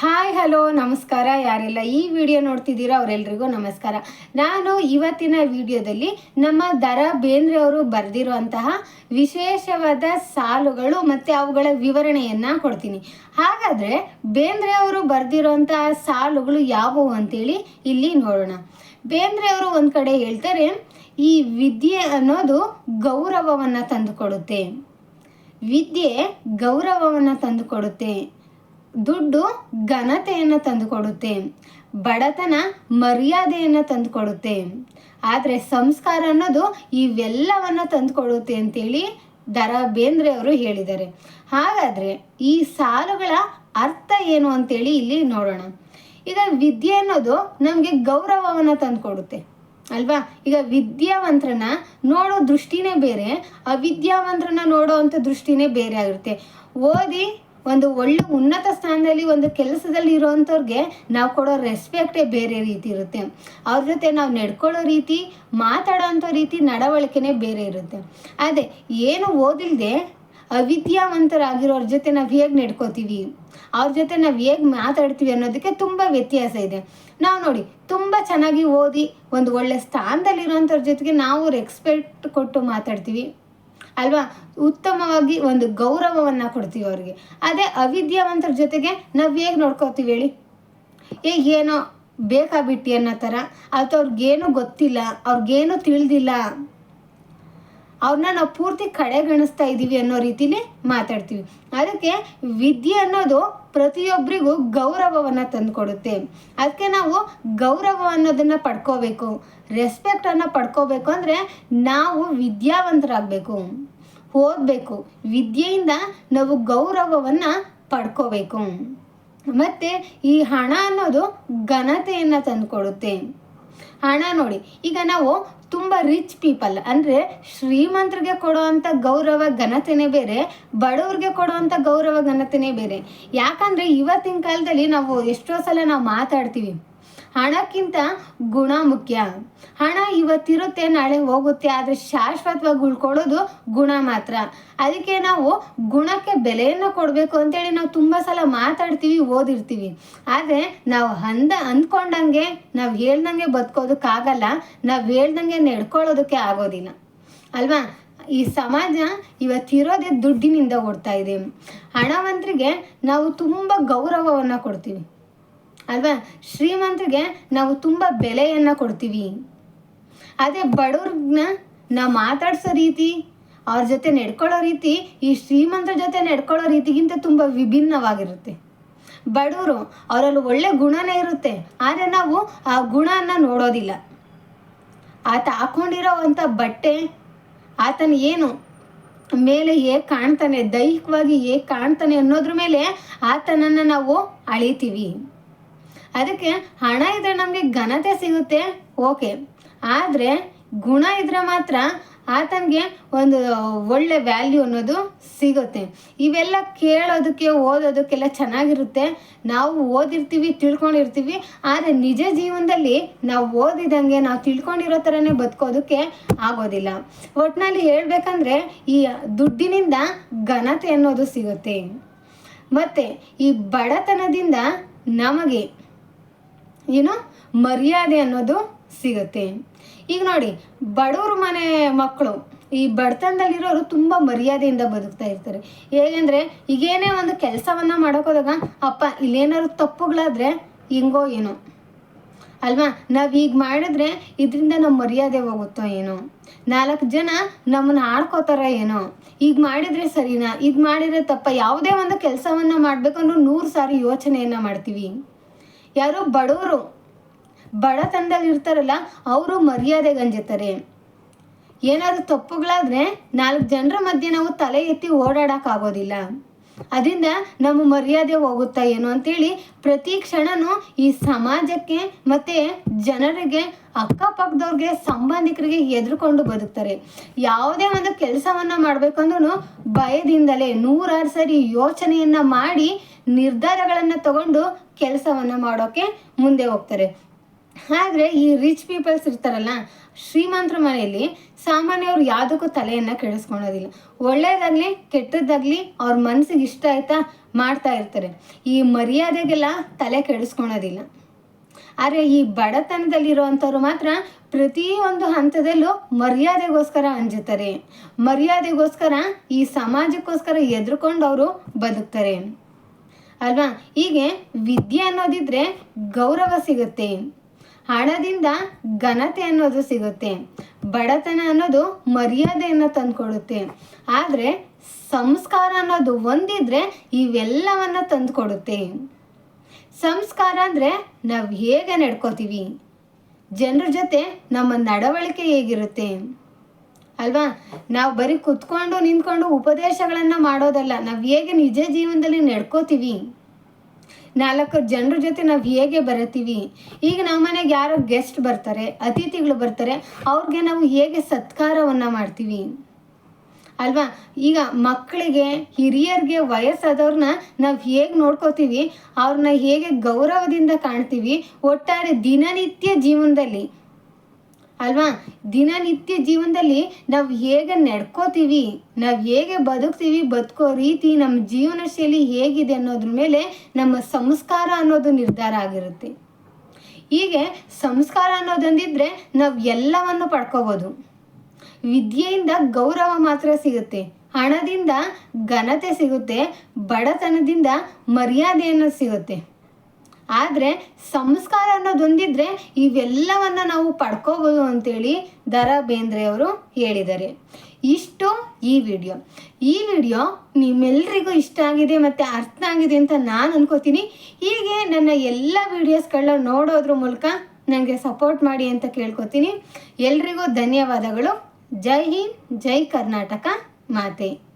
Hi, hello, ನಮಸ್ಕಾರ. ಯಾರೆಲ್ಲ ಈ ವಿಡಿಯೋ ನೋಡ್ತಿದ್ದೀರಾ ಅವರೆಲ್ರಿಗೂ ನಮಸ್ಕಾರ. ನಾನು ಇವತ್ತಿನ ವಿಡಿಯೋದಲ್ಲಿ ನಮ್ಮ ದರ ಬೇಂದ್ರೆ ಅವರು ಬರೆದಿರುವಂತಹ ವಿಶೇಷವಾದ ಸಾಲುಗಳು ಮತ್ತು ಅವುಗಳ ವಿವರಣೆಯನ್ನು ಕೊಡ್ತೀನಿ. ಹಾಗಾದರೆ ಬೇಂದ್ರೆ ಅವರು ಬರೆದಿರುವಂತಹ ಸಾಲುಗಳು ಯಾವುವು ಅಂತೇಳಿ ಇಲ್ಲಿ ನೋಡೋಣ. ಬೇಂದ್ರೆ ಅವರು ಒಂದು ಕಡೆ ಹೇಳ್ತಾರೆ, ಈ ವಿದ್ಯೆ ಅನ್ನೋದು ಗೌರವವನ್ನು ತಂದುಕೊಡುತ್ತೆ. ವಿದ್ಯೆ ಗೌರವವನ್ನು ತಂದುಕೊಡುತ್ತೆ. ದುಡ್ಡು ಘನತೆಯನ್ನು ತಂದುಕೊಡುತ್ತೆ. ಬಡತನ ಮರ್ಯಾದೆಯನ್ನು ತಂದುಕೊಡುತ್ತೆ. ಆದರೆ ಸಂಸ್ಕಾರ ಅನ್ನೋದು ಇವೆಲ್ಲವನ್ನು ತಂದುಕೊಡುತ್ತೆ ಅಂತೇಳಿ ದರಾ ಬೇಂದ್ರೆ ಅವರು ಹೇಳಿದ್ದಾರೆ. ಹಾಗಾದರೆ ಈ ಸಾಲುಗಳ ಅರ್ಥ ಏನು ಅಂತೇಳಿ ಇಲ್ಲಿ ನೋಡೋಣ. ಈಗ ವಿದ್ಯೆ ಅನ್ನೋದು ನಮಗೆ ಗೌರವವನ್ನು ತಂದುಕೊಡುತ್ತೆ. ಅಲ್ವಾ? ಈಗ ವಿದ್ಯಾವಂತರನ್ನ ನೋಡೋ ದೃಷ್ಟಿನೇ ಬೇರೆ ಅವಿದ್ಯಾವಂತರನ್ನ ನೋಡೋ ಅಂಥ ದೃಷ್ಟಿನೇ ಬೇರೆ ಆಗಿರುತ್ತೆ. ಓದಿ ಒಂದು ಒಳ್ಳೆ ಉನ್ನತ ಸ್ಥಾನದಲ್ಲಿ ಒಂದು ಕೆಲಸದಲ್ಲಿ ಇರೋವಂಥವ್ರಿಗೆ ನಾವು ಕೊಡೋ ರೆಸ್ಪೆಕ್ಟೇ ಬೇರೆ ರೀತಿ ಇರುತ್ತೆ. ಅವ್ರ ಜೊತೆ ನಾವು ನಡ್ಕೊಳ್ಳೋ ರೀತಿ ಮಾತಾಡೋ ರೀತಿ ನಡವಳಿಕೆನೇ ಬೇರೆ ಇರುತ್ತೆ. ಅದೇ, ಏನು ಓದಿಲ್ಲದೆ ಅವಿದ್ಯಾವಂತರಾಗಿರೋರ ಜೊತೆ ನಾವು ಹೇಗೆ ನಡ್ಕೋತೀವಿ? ಅವ್ರ ಜೊತೆ ನಾವು ಹೇಗೆ ಮಾತಾಡ್ತೀವಿ ಅನ್ನೋದಕ್ಕೆ ತುಂಬ ವ್ಯತ್ಯಾಸ ಇದೆ. ನಾವು ನೋಡಿ, ತುಂಬ ಚೆನ್ನಾಗಿ ಓದಿ ಒಂದು ಒಳ್ಳೆ ಸ್ಥಾನದಲ್ಲಿರೋಂಥವ್ರ ಜೊತೆಗೆ ನಾವು ರೆಸ್ಪೆಕ್ಟ್ ಕೊಟ್ಟು ಮಾತಾಡ್ತೀವಿ. ಅಲ್ವಾ? ಉತ್ತಮವಾಗಿ ಒಂದು ಗೌರವವನ್ನು ಕೊಡ್ತೀವಿ ಅವ್ರಿಗೆ. ಅದೇ ಅವಿದ್ಯಾವಂತರ ಜೊತೆಗೆ ನಾವು ಹೇಗೆ ನೋಡ್ಕೋತೀವಿ ಹೇಳಿ? ಈಗ ಏನೋ ಬೇಕಾಬಿಟ್ಟಿ ಅನ್ನೋ ಥರ ಅಥವಾ ಅವ್ರಿಗೇನು ಗೊತ್ತಿಲ್ಲ, ಅವ್ರಿಗೇನು ತಿಳಿದಿಲ್ಲ ಅವ್ರನ್ನ ನಾವು ಪೂರ್ತಿ ಕಡೆಗಣಿಸ್ತಾ ಇದ್ದೀವಿ ಅನ್ನೋ ರೀತಿಲಿ ಮಾತಾಡ್ತೀವಿ. ಅದಕ್ಕೆ ವಿದ್ಯೆ ಅನ್ನೋದು ಪ್ರತಿಯೊಬ್ಬರಿಗೂ ಗೌರವವನ್ನು ತಂದುಕೊಡುತ್ತೆ. ಅದಕ್ಕೆ ನಾವು ಗೌರವ ಅನ್ನೋದನ್ನು ಪಡ್ಕೋಬೇಕು. ರೆಸ್ಪೆಕ್ಟನ್ನು ಪಡ್ಕೋಬೇಕು ಅಂದರೆ ನಾವು ವಿದ್ಯಾವಂತರಾಗಬೇಕು. ಓದಬೇಕು. ವಿದ್ಯೆಯಿಂದ ನಾವು ಗೌರವವನ್ನು ಪಡ್ಕೋಬೇಕು. ಮತ್ತು ಈ ಹಣ ಅನ್ನೋದು ಘನತೆಯನ್ನು ತಂದುಕೊಡುತ್ತೆ. ಹಣ ನೋಡಿ. ಈಗ ನಾವು ತುಂಬ ರಿಚ್ ಪೀಪಲ್ ಅಂದರೆ ಶ್ರೀಮಂತರಿಗೆ ಕೊಡುವಂಥ ಗೌರವ, ಘನತೆನೇ ಬೇರೆ, ಬಡವ್ರಿಗೆ ಕೊಡುವಂಥ ಗೌರವ, ಘನತೆನೇ ಬೇರೆ. ಯಾಕಂದರೆ ಇವತ್ತಿನ ಕಾಲದಲ್ಲಿ ನಾವು ಎಷ್ಟೋ ಸಲ ನಾವು ಮಾತಾಡ್ತೀವಿ. ಹಣಕ್ಕಿಂತ ಗುಣ ಮುಖ್ಯ. ಹಣ ಇವತ್ತಿರುತ್ತೆ, ನಾಳೆ ಹೋಗುತ್ತೆ, ಆದರೆ ಶಾಶ್ವತವಾಗಿ ಉಳ್ಕೊಳ್ಳೋದು ಗುಣ ಮಾತ್ರ. ಅದಕ್ಕೆ ನಾವು ಗುಣಕ್ಕೆ ಬೆಲೆಯನ್ನು ಕೊಡಬೇಕು ಅಂತೇಳಿ ನಾವು ತುಂಬ ಸಲ ಮಾತಾಡ್ತೀವಿ, ಓದಿರ್ತೀವಿ. ಆದರೆ ನಾವು ಅಂದ, ಅಂದ್ಕೊಂಡಂಗೆ, ನಾವು ಹೇಳ್ದಂಗೆ ಬದುಕೋದಕ್ಕಾಗಲ್ಲ, ನಾವು ಹೇಳ್ದಂಗೆ ನಡ್ಕೊಳ್ಳೋದಕ್ಕೆ ಆಗೋದಿಲ್ಲ. ಅಲ್ವಾ? ಈ ಸಮಾಜ ಇವತ್ತಿರೋದೇ ದುಡ್ಡಿನಿಂದ ಓಡ್ತಾ ಇದೆ. ಹಣವಂತರಿಗೆ ನಾವು ತುಂಬ ಗೌರವವನ್ನು ಕೊಡ್ತೀವಿ. ಅಲ್ವಾ? ಶ್ರೀಮಂತರಿಗೆ ನಾವು ತುಂಬ ಬೆಲೆಯನ್ನು ಕೊಡ್ತೀವಿ. ಅದೇ ಬಡವ್ರನ್ನ ನಾವು ಮಾತಾಡ್ಸೋ ರೀತಿ, ಅವ್ರ ಜೊತೆ ನಡ್ಕೊಳ್ಳೋ ರೀತಿ, ಈ ಶ್ರೀಮಂತರ ಜೊತೆ ನಡ್ಕೊಳ್ಳೋ ರೀತಿಗಿಂತ ತುಂಬ ವಿಭಿನ್ನವಾಗಿರುತ್ತೆ. ಬಡವರು ಅವರಲ್ಲಿ ಒಳ್ಳೆ ಗುಣನೇ ಇರುತ್ತೆ. ಆದರೆ ನಾವು ಆ ಗುಣನ ನೋಡೋದಿಲ್ಲ. ಆತ ಹಾಕೊಂಡಿರೋವಂಥ ಬಟ್ಟೆ, ಆತನ ಏನು ಮೇಲೆ ಹೇಗೆ ಕಾಣ್ತಾನೆ, ದೈಹಿಕವಾಗಿ ಹೇಗೆ ಕಾಣ್ತಾನೆ ಅನ್ನೋದ್ರ ಮೇಲೆ ಆತನನ್ನು ನಾವು ಅಳಿತೀವಿ. ಅದಕ್ಕೆ ಹಣ ಇದ್ರೆ ನಮಗೆ ಘನತೆ ಸಿಗುತ್ತೆ, ಓಕೆ. ಆದರೆ ಗುಣ ಇದ್ರೆ ಮಾತ್ರ ಆತನಿಗೆ ಒಂದು ಒಳ್ಳೆ ವ್ಯಾಲ್ಯೂ ಅನ್ನೋದು ಸಿಗುತ್ತೆ. ಇವೆಲ್ಲ ಕೇಳೋದಕ್ಕೆ, ಓದೋದಕ್ಕೆಲ್ಲ ಚೆನ್ನಾಗಿರುತ್ತೆ. ನಾವು ಓದಿರ್ತೀವಿ, ತಿಳ್ಕೊಂಡಿರ್ತೀವಿ. ಆದರೆ ನಿಜ ಜೀವನದಲ್ಲಿ ನಾವು ಓದಿದಂಗೆ, ನಾವು ತಿಳ್ಕೊಂಡಿರೋ ಥರನೇ ಬದುಕೋದಕ್ಕೆ ಆಗೋದಿಲ್ಲ. ಒಟ್ಟಿನಲ್ಲಿ ಹೇಳಬೇಕಂದ್ರೆ ಈ ದುಡ್ಡಿನಿಂದ ಘನತೆ ಅನ್ನೋದು ಸಿಗುತ್ತೆ. ಮತ್ತು ಈ ಬಡತನದಿಂದ ನಮಗೆ ಏನು? ಮರ್ಯಾದೆ ಅನ್ನೋದು ಸಿಗುತ್ತೆ. ಈಗ ನೋಡಿ, ಬಡವ್ರ ಮನೆ ಮಕ್ಕಳು, ಈ ಬಡತನದಲ್ಲಿರೋರು ತುಂಬ ಮರ್ಯಾದೆಯಿಂದ ಬದುಕ್ತಾ ಇರ್ತಾರೆ. ಹೇಗೆಂದರೆ, ಈಗೇನೇ ಒಂದು ಕೆಲಸವನ್ನು ಮಾಡೋಕೋದಾಗ ಅಪ್ಪ, ಇಲ್ಲೇನಾದ್ರು ತಪ್ಪುಗಳಾದರೆ ಹಿಂಗೋ ಏನೋ? ಅಲ್ವಾ? ನಾವು ಈಗ ಮಾಡಿದ್ರೆ ಇದರಿಂದ ನಮ್ಮ ಮರ್ಯಾದೆ ಹೋಗುತ್ತೋ ಏನೋ? ನಾಲ್ಕು ಜನ ನಮ್ಮನ್ನ ಆಡ್ಕೋತಾರ ಏನೋ? ಈಗ ಮಾಡಿದರೆ ಸರಿನಾ? ಈಗ ಮಾಡಿದರೆ ತಪ್ಪ? ಯಾವುದೇ ಒಂದು ಕೆಲಸವನ್ನು ಮಾಡಬೇಕಂದ್ರೂ ನೂರು ಸಾರಿ ಯೋಚನೆಯನ್ನು ಮಾಡ್ತೀವಿ. ಯಾರೋ ಬಡವರು. ಬಡತನದಲ್ಲಿ ಇರ್ತಾರಲ್ಲ ಅವರು ಮರ್ಯಾದೆ ಗಂಜುತ್ತಾರೆ. ಏನಾದರೂ ತಪ್ಪುಗಳಾದರೆ ನಾಲ್ಕು ಜನರ ಮಧ್ಯೆ ನಾವು ತಲೆ ಎತ್ತಿ ಓಡಾಡೋಕ್ಕಾಗೋದಿಲ್ಲ. ಅದರಿಂದ ನಮ್ಮ ಮರ್ಯಾದೆ ಹೋಗುತ್ತಾ ಏನು ಅಂತೇಳಿ ಪ್ರತಿ ಕ್ಷಣನೂ ಈ ಸಮಾಜಕ್ಕೆ ಮತ್ತು ಜನರಿಗೆ ಅಕ್ಕಪಕ್ಕದವ್ರಿಗೆ, ಸಂಬಂಧಿಕರಿಗೆ ಎದುರುಕೊಂಡು ಬದುಕ್ತಾರೆ. ಯಾವುದೇ ಒಂದು ಕೆಲಸವನ್ನು ಮಾಡಬೇಕಂದ್ರೂ ಭಯದಿಂದಲೇ ನೂರಾರು ಸರಿ ಯೋಚನೆಯನ್ನು ಮಾಡಿ ನಿರ್ಧಾರಗಳನ್ನು ತಗೊಂಡು ಕೆಲಸವನ್ನು ಮಾಡೋಕ್ಕೆ ಮುಂದೆ ಹೋಗ್ತಾರೆ. ಆದರೆ ಈ ರಿಚ್ ಪೀಪಲ್ಸ್ ಇರ್ತಾರಲ್ಲ, ಶ್ರೀಮಂತರ ಮನೆಯಲ್ಲಿ ಸಾಮಾನ್ಯವ್ರು ಯಾವುದಕ್ಕೂ ತಲೆಯನ್ನು ಕೆಡಿಸ್ಕೊಳೋದಿಲ್ಲ ಒಳ್ಳೇದಾಗಲಿ, ಕೆಟ್ಟದ್ದಾಗಲಿ ಅವ್ರ ಮನಸ್ಸಿಗೆ ಇಷ್ಟ ಆಯ್ತಾ ಮಾಡ್ತಾ ಇರ್ತಾರೆ. ಈ ಮರ್ಯಾದೆಗೆಲ್ಲ ತಲೆ ಕೆಡಿಸ್ಕೊಳೋದಿಲ್ಲ ಆದರೆ ಈ ಬಡತನದಲ್ಲಿರುವಂಥವ್ರು ಮಾತ್ರ ಪ್ರತಿಯೊಂದು ಹಂತದಲ್ಲೂ ಮರ್ಯಾದೆಗೋಸ್ಕರ ಅಂಜುತ್ತಾರೆ. ಮರ್ಯಾದೆಗೋಸ್ಕರ ಈ ಸಮಾಜಕ್ಕೋಸ್ಕರ ಎದುರ್ಕೊಂಡು ಅವರು ಬದುಕ್ತಾರೆ. ಅಲ್ವಾ? ಹೀಗೆ ವಿದ್ಯೆ ಅನ್ನೋದಿದ್ರೆ ಗೌರವ ಸಿಗುತ್ತೆ. ಹಣದಿಂದ ಘನತೆ ಅನ್ನೋದು ಸಿಗುತ್ತೆ. ಬಡತನ ಅನ್ನೋದು ಮರ್ಯಾದೆಯನ್ನು ತಂದುಕೊಡುತ್ತೆ. ಆದರೆ ಸಂಸ್ಕಾರ ಅನ್ನೋದು ಒಂದಿದ್ರೆ ಇವೆಲ್ಲವನ್ನ ತಂದುಕೊಡುತ್ತೆ. ಸಂಸ್ಕಾರ ಅಂದರೆ ನಾವು ಹೇಗೆ ನಡ್ಕೋತೀವಿ? ಜನರ ಜೊತೆ ನಮ್ಮ ನಡವಳಿಕೆ ಹೇಗಿರುತ್ತೆ? ಅಲ್ವಾ? ನಾವು ಬರೀ ಕುತ್ಕೊಂಡು ನಿಂತ್ಕೊಂಡು ಉಪದೇಶಗಳನ್ನು ಮಾಡೋದಲ್ಲ, ನಾವು ಹೇಗೆ ನಿಜ ಜೀವನದಲ್ಲಿ ನಡ್ಕೋತೀವಿ? ನಾಲ್ಕು ಜನರ ಜೊತೆ ನಾವು ಹೇಗೆ ಬರತೀವಿ? ಈಗ ನಮ್ಮ ಮನೆಗೆ ಯಾರೋ ಗೆಸ್ಟ್ ಬರ್ತಾರೆ, ಅತಿಥಿಗಳು ಬರ್ತಾರೆ, ಅವ್ರಿಗೆ ನಾವು ಹೇಗೆ ಸತ್ಕಾರವನ್ನು ಮಾಡ್ತೀವಿ? ಅಲ್ವಾ? ಈಗ ಮಕ್ಕಳಿಗೆ, ಹಿರಿಯರಿಗೆ ವಯಸ್ಸಾದವ್ರನ್ನ ನಾವು ಹೇಗೆ ನೋಡ್ಕೋತೀವಿ ಅವ್ರನ್ನ ಹೇಗೆ ಗೌರವದಿಂದ ಕಾಣ್ತೀವಿ, ಒಟ್ಟಾರೆ ದಿನನಿತ್ಯ ಜೀವನದಲ್ಲಿ ಅಲ್ವಾ? ದಿನನಿತ್ಯ ಜೀವನದಲ್ಲಿ ನಾವು ಹೇಗೆ ನಡ್ಕೋತೀವಿ, ನಾವು ಹೇಗೆ ಬದುಕ್ತೀವಿ, ಬದುಕೋ ರೀತಿ ನಮ್ಮ ಜೀವನ ಶೈಲಿ ಹೇಗಿದೆ ಅನ್ನೋದ್ರ ಮೇಲೆ ನಮ್ಮ ಸಂಸ್ಕಾರ ಅನ್ನೋದು ನಿರ್ಧಾರ ಆಗಿರುತ್ತೆ. ಹೀಗೆ ಸಂಸ್ಕಾರ ಅನ್ನೋದೊಂದಿದ್ರೆ ನಾವು ಎಲ್ಲವನ್ನು ಪಡ್ಕೋಬೋದು. ವಿದ್ಯೆಯಿಂದ ಗೌರವ ಮಾತ್ರ ಸಿಗುತ್ತೆ, ಹಣದಿಂದ ಘನತೆ ಸಿಗುತ್ತೆ, ಬಡತನದಿಂದ ಮರ್ಯಾದೆಯನ್ನು ಸಿಗುತ್ತೆ. ಆದರೆ ಸಂಸ್ಕಾರ ಅನ್ನೋದೊಂದಿದ್ರೆ ಇವೆಲ್ಲವನ್ನ ನಾವು ಪಡ್ಕೋಬೋದು ಅಂತೇಳಿ ದರ ಬೇಂದ್ರೆ ಅವರು ಹೇಳಿದ್ದಾರೆ. ಇಷ್ಟು ಈ ವಿಡಿಯೋ. ಈ ವಿಡಿಯೋ ನಿಮ್ಮೆಲ್ಲರಿಗೂ ಇಷ್ಟ ಆಗಿದೆ ಮತ್ತು ಅರ್ಥ ಆಗಿದೆ ಅಂತ ನಾನು ಅನ್ಕೋತೀನಿ. ಹೀಗೆ ನನ್ನ ಎಲ್ಲ ವಿಡಿಯೋಸ್ಗಳನ್ನ ನೋಡೋದ್ರ ಮೂಲಕ ನನಗೆ ಸಪೋರ್ಟ್ ಮಾಡಿ ಅಂತ ಕೇಳ್ಕೊತೀನಿ. ಎಲ್ರಿಗೂ ಧನ್ಯವಾದಗಳು. ಜೈ ಹಿಂದ್, ಜೈ ಕರ್ನಾಟಕ ಮಾತೆ.